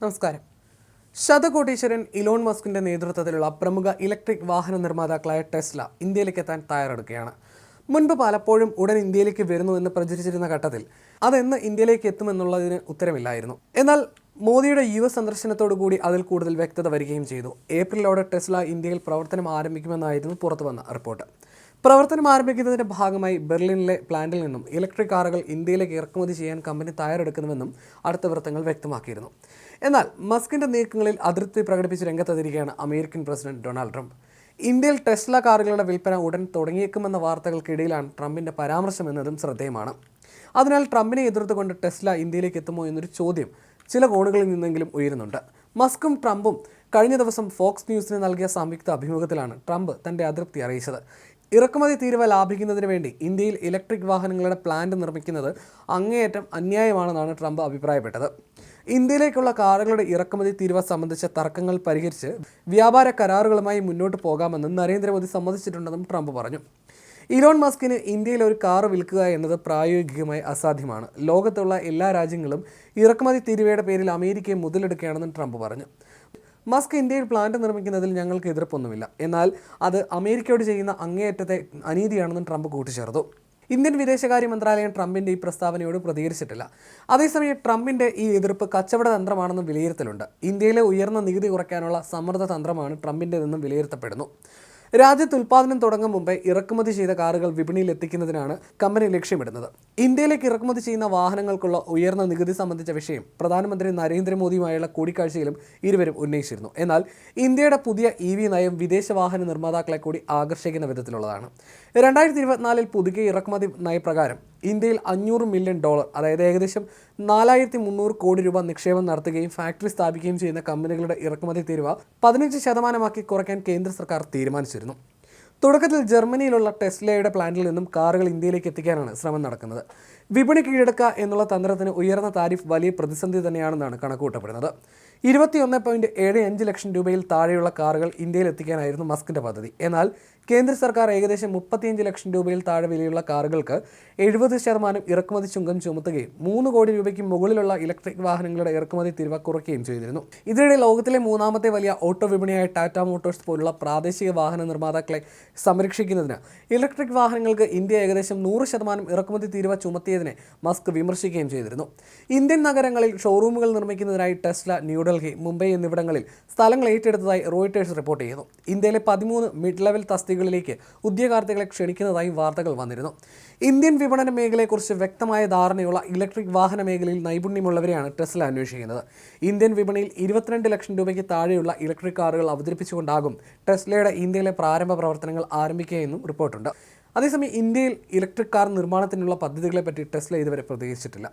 നമസ്കാരം. ശതകോടീശ്വരൻ ഇലോൺ മസ്കിന്റെ നേതൃത്വത്തിലുള്ള പ്രമുഖ ഇലക്ട്രിക് വാഹന നിർമ്മാതാക്കളായ ടെസ്ല ഇന്ത്യയിലേക്ക് എത്താൻ തയ്യാറെടുക്കുകയാണ്. മുൻപ് പലപ്പോഴും ഉടൻ ഇന്ത്യയിലേക്ക് വരുന്നു എന്ന് പ്രചരിച്ചിരുന്ന ഘട്ടത്തിൽ അതെന്ന് ഇന്ത്യയിലേക്ക് എത്തുമെന്നുള്ളതിന് ഉത്തരമില്ലായിരുന്നു. എന്നാൽ മോദിയുടെ യു എസ് സന്ദർശനത്തോടുകൂടി അതിൽ കൂടുതൽ വ്യക്തത വരികയും ചെയ്തു. ഏപ്രിലോടെ ടെസ്ല ഇന്ത്യയിൽ പ്രവർത്തനം ആരംഭിക്കുമെന്നായിരുന്നു പുറത്തുവന്ന റിപ്പോർട്ട്. പ്രവർത്തനം ആരംഭിക്കുന്നതിന്റെ ഭാഗമായി ബെർലിനിലെ പ്ലാന്റിൽ നിന്നും ഇലക്ട്രിക് കാറുകൾ ഇന്ത്യയിലേക്ക് ഇറക്കുമതി ചെയ്യാൻ കമ്പനി തയ്യാറെടുക്കുന്നുവെന്നും അടുത്ത വൃത്തങ്ങൾ വ്യക്തമാക്കിയിരുന്നു. എന്നാൽ മസ്കിന്റെ നീക്കങ്ങളിൽ അതിർത്തി പ്രകടിപ്പിച്ച് രംഗത്തെത്തിയിരിക്കുകയാണ് അമേരിക്കൻ പ്രസിഡന്റ് ഡൊണാൾഡ് ട്രംപ്. ഇന്ത്യയിൽ ടെസ്ല കാറുകളുടെ വിൽപ്പന ഉടൻ തുടങ്ങിയേക്കുമെന്ന വാർത്തകൾക്കിടയിലാണ് ട്രംപിന്റെ പരാമർശം എന്നതും ശ്രദ്ധേയമാണ്. അതിനാൽ ട്രംപിനെ എതിർത്തുകൊണ്ട് ടെസ്ല ഇന്ത്യയിലേക്ക് എത്തുമോ എന്നൊരു ചോദ്യം ചില കോണുകളിൽ നിന്നെങ്കിലും ഉയരുന്നുണ്ട്. മസ്കും ട്രംപും കഴിഞ്ഞ ദിവസം ഫോക്സ് ന്യൂസിന് നൽകിയ സംയുക്ത അഭിമുഖത്തിലാണ് ട്രംപ് തന്റെ അതൃപ്തി അറിയിച്ചത്. ഇറക്കുമതി തീരുവ ലാഭിക്കുന്നതിന് വേണ്ടി ഇന്ത്യയിൽ ഇലക്ട്രിക് വാഹനങ്ങളുടെ പ്ലാന്റ് നിർമ്മിക്കുന്നത് അങ്ങേയറ്റം അന്യായമാണെന്നാണ് ട്രംപ് അഭിപ്രായപ്പെട്ടത്. ഇന്ത്യയിലേക്കുള്ള കാറുകളുടെ ഇറക്കുമതി തീരുവ സംബന്ധിച്ച തർക്കങ്ങൾ പരിഹരിച്ച് വ്യാപാര കരാറുകളുമായി മുന്നോട്ട് പോകാമെന്നും നരേന്ദ്രമോദി സമ്മതിച്ചിട്ടുണ്ടെന്നും ട്രംപ് പറഞ്ഞു. ഇലോൺ മസ്കിന് ഇന്ത്യയിൽ ഒരു കാർ വിൽക്കുക എന്നത് പ്രായോഗികമായി അസാധ്യമാണ്. ലോകത്തുള്ള എല്ലാ രാജ്യങ്ങളും ഇറക്കുമതി തീരുവയുടെ പേരിൽ അമേരിക്കയെ മുതലെടുക്കുകയാണെന്നും ട്രംപ് പറഞ്ഞു. മസ്ക് ഇന്ത്യയിൽ പ്ലാന്റ് നിർമ്മിക്കുന്നതിൽ ഞങ്ങൾക്ക് എതിർപ്പൊന്നുമില്ല. എന്നാൽ അത് അമേരിക്കയോട് ചെയ്യുന്ന അങ്ങേയറ്റത്തെ അനീതിയാണെന്നും ട്രംപ് കൂട്ടിച്ചേർത്തു. ഇന്ത്യൻ വിദേശകാര്യ മന്ത്രാലയം ട്രംപിന്റെ ഈ പ്രസ്താവനയോട് പ്രതികരിച്ചിട്ടില്ല. അതേസമയം ട്രംപിന്റെ ഈ എതിർപ്പ് കച്ചവട തന്ത്രമാണെന്നും വിലയിരുത്തലുണ്ട്. ഇന്ത്യയിലെ ഉയർന്ന നികുതി കുറയ്ക്കാനുള്ള സമ്മർദ്ദ തന്ത്രമാണ് ട്രംപിന്റെതെന്നും വിലയിരുത്തപ്പെടുന്നു. രാജ്യത്ത് ഉൽപ്പാദനം തുടങ്ങും മുമ്പേ ഇറക്കുമതി ചെയ്ത കാറുകൾ വിപണിയിൽ എത്തിക്കുന്നതിനാണ് കമ്പനി ലക്ഷ്യമിടുന്നത്. ഇന്ത്യയിലേക്ക് ഇറക്കുമതി ചെയ്യുന്ന വാഹനങ്ങൾക്കുള്ള ഉയർന്ന നികുതി സംബന്ധിച്ച വിഷയം പ്രധാനമന്ത്രി നരേന്ദ്രമോദിയുമായുള്ള കൂടിക്കാഴ്ചയിലും ഇരുവരും ഉന്നയിച്ചിരുന്നു. എന്നാൽ ഇന്ത്യയുടെ പുതിയ ഇ വി നയം വിദേശ വാഹന നിർമ്മാതാക്കളെ കൂടി ആകർഷിക്കുന്ന വിധത്തിലുള്ളതാണ്. രണ്ടായിരത്തി ഇരുപത്തിനാലിൽ പുതുക്കിയ ഇറക്കുമതി നയപ്രകാരം ഇന്ത്യയിൽ അഞ്ഞൂറ് മില്യൺ ഡോളർ അതായത് ഏകദേശം നാലായിരത്തി മുന്നൂറ് കോടി രൂപ നിക്ഷേപം നടത്തുകയും ഫാക്ടറി സ്ഥാപിക്കുകയും ചെയ്യുന്ന കമ്പനികളുടെ ഇറക്കുമതി തീരുവ പതിനഞ്ച് ശതമാനമാക്കി കുറയ്ക്കാൻ കേന്ദ്ര സർക്കാർ തീരുമാനിച്ചിരുന്നു. തുടക്കത്തിൽ ജർമ്മനിയിലുള്ള ടെസ്ലയുടെ പ്ലാന്റിൽ നിന്നും കാറുകൾ ഇന്ത്യയിലേക്ക് എത്തിക്കാനാണ് ശ്രമം നടക്കുന്നത്. വിപണി കീഴടക്കുക എന്നുള്ള തന്ത്രത്തിന് ഉയർന്ന താരിഫ് വലിയ പ്രതിസന്ധി തന്നെയാണെന്നാണ് കണക്കുകൂട്ടപ്പെടുന്നത്. ഇരുപത്തിയൊന്ന് പോയിന്റ് ഏഴ് അഞ്ച് ലക്ഷം രൂപയിൽ താഴെയുള്ള കാറുകൾ ഇന്ത്യയിൽ എത്തിക്കാനായിരുന്നു മസ്കിന്റെ പദ്ധതി. എന്നാൽ കേന്ദ്ര സർക്കാർ ഏകദേശം മുപ്പത്തിയഞ്ച് ലക്ഷം രൂപയിൽ താഴെ വിലയുള്ള കാറുകൾക്ക് എഴുപത് ശതമാനം ഇറക്കുമതി ചുങ്കം ചുമത്തുകയും മൂന്ന് കോടി രൂപയ്ക്ക് മുകളിലുള്ള ഇലക്ട്രിക് വാഹനങ്ങളുടെ ഇറക്കുമതി തിരുവ കുറയ്ക്കുകയും ചെയ്തിരുന്നു. ഇതിനിടെ ലോകത്തിലെ മൂന്നാമത്തെ വലിയ ഓട്ടോ വിപണിയായ ടാറ്റ മോട്ടോഴ്സ് പോലുള്ള പ്രാദേശിക വാഹന നിർമ്മാതാക്കളെ സംരക്ഷിക്കുന്നതിന് ഇലക്ട്രിക് വാഹനങ്ങൾക്ക് ഇന്ത്യ ഏകദേശം നൂറ് ശതമാനം ഇറക്കുമതി തീരുവ ചുമത്തിയതിനെ മസ്ക് വിമർശിക്കുകയും ചെയ്തിരുന്നു. ഇന്ത്യൻ നഗരങ്ങളിൽ ഷോറൂമുകൾ നിർമ്മിക്കുന്നതിനായി ടെസ്ല ന്യൂഡൽഹി മുംബൈ എന്നിവിടങ്ങളിൽ സ്ഥലങ്ങൾ ഏറ്റെടുത്തതായി റോയിട്ടേഴ്സ് റിപ്പോർട്ട് ചെയ്യുന്നു. ഇന്ത്യയിലെ പതിമൂന്ന് മിഡ് ലെവൽ തസ്തികകളിലേക്ക് ഉദ്യോഗാർത്ഥികളെ ക്ഷണിക്കുന്നതായും വാർത്തകൾ വന്നിരുന്നു. ഇന്ത്യൻ വിപണന മേഖലയെക്കുറിച്ച് വ്യക്തമായ ധാരണയുള്ള ഇലക്ട്രിക് വാഹന മേഖലയിൽ നൈപുണ്യമുള്ളവരെയാണ് ടെസ്ല അന്വേഷിക്കുന്നത്. ഇന്ത്യൻ വിപണിയിൽ ഇരുപത്തിരണ്ട് ലക്ഷം രൂപയ്ക്ക് താഴെയുള്ള ഇലക്ട്രിക് കാറുകൾ അവതരിപ്പിച്ചുകൊണ്ടാകും ടെസ്ലയുടെ ഇന്ത്യയിലെ പ്രാരംഭ പ്രവർത്തനങ്ങൾ ആരംഭിക്കുകയെന്നും റിപ്പോർട്ടുണ്ട്. അതേസമയം ഇന്ത്യയിൽ ഇലക്ട്രിക് കാർ നിർമ്മാണത്തിനുള്ള പദ്ധതികളെപ്പറ്റി ടെസ്ല ഇതുവരെ പ്രതികരിച്ചിട്ടില്ല.